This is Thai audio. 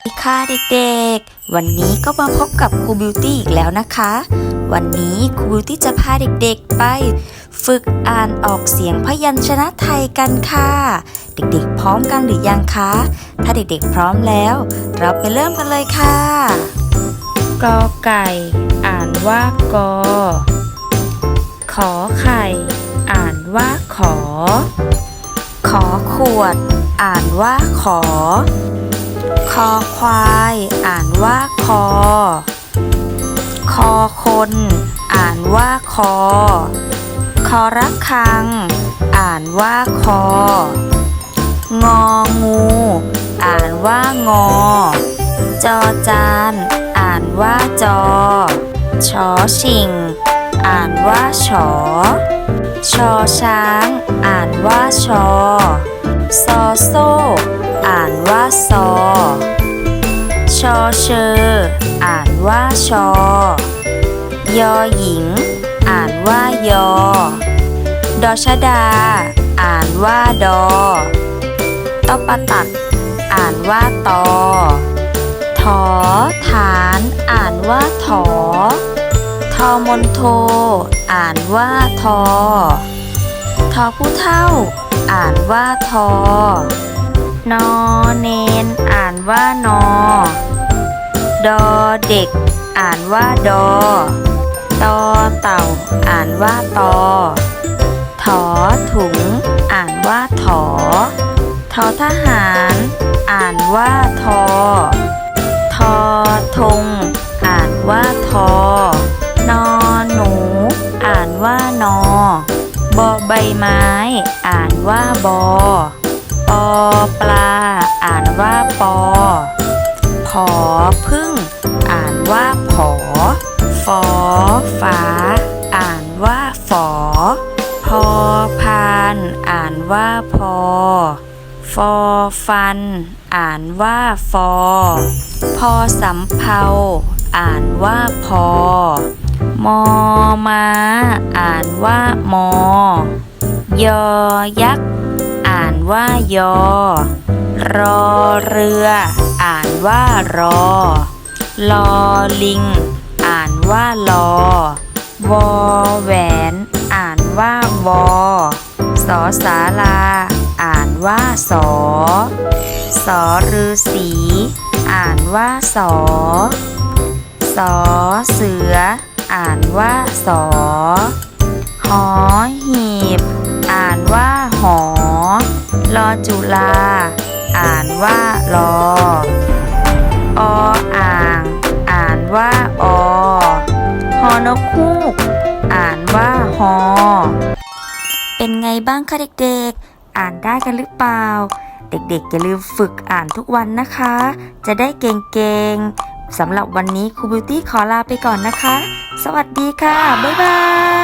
สวัสดีค่ะเด็กๆ วันนี้ก็มาพบกับครูบิวตี้อีกแล้วนะคะ วันนี้ครูบิวตี้จะพาเด็กๆไป ฝึกอ่านออกเสียงพยัญชนะไทยกันค่ะ เด็กๆ พร้อมกันหรือยังคะ ถ้าเด็กๆ พร้อมแล้ว เราไปเริ่มกันเลยค่ะ กอไก่ อ่านว่ากอ ขอไข่ อ่านว่าขอ ขอขวด อ่านว่าขอ คอควาย อ่านว่าคอ คอคน อ่านว่าคอ คอระคัง อ่านว่าคอ งองู อ่านว่างอ จอจาน อ่านว่าจอ ชอชิง อ่านว่าชอ ชอช้าง อ่านว่าชอ ซอโซ่ อ่านว่าซอ ชอเชอ อ่านว่าชอ ยอหญิง อ่านว่ายอ ดอชดา อ่านว่าดอตอปะตัก อ่านว่าตอถอฐาน อ่านว่าถอ ทอมนโท อ่านว่าทอ ทอผู้เท่า อ่านว่าทอ นอเนนอ่านว่านอ ดอเด็ก อ่านว่าดอ ตอเต่า อ่านว่าตอ ถอถุง อ่านว่าถอ ทอทหาร อ่านว่าทอ ทอทง อ่านว่าทอนอหนู อ่านว่านอบอใบไม้ อ่านว่าบอ ปอปลา อ่านว่าปอ ผอพึ่ง อ่านว่าผอ ฟอฟ้าอ่านว่าฝอ พอพาน อ่านว่าพอ ฟอฟัน อ่านว่าฟอ พอสำเภา อ่านว่าพอ มอมา อ่านว่ามอ ยอยักษ์ ว่ายอ รอเรือ อ่านว่ารอ ลอลิง อ่านว่าลอ วอแหวน อ่านว่าวอ สอสาลา อ่านว่าสอ สอฤาษี อ่านว่าสอ สอเสือ อ่านว่าสอ หอหีบ อ่านว่าหอ ลอจุลา อ่านว่าลอ ออ่าง อ่านว่าอหอนกฮูก อ่านว่าฮอ เป็นไงบ้างคะเด็กๆ อ่านได้กันหรือเปล่า เด็กๆอย่าลืมฝึกอ่านทุกวันนะคะ จะได้เก่งๆสำหรับวันนี้ครูบิวตี้ขอลาไปก่อนนะคะ สวัสดีค่ะ บ๊ายบาย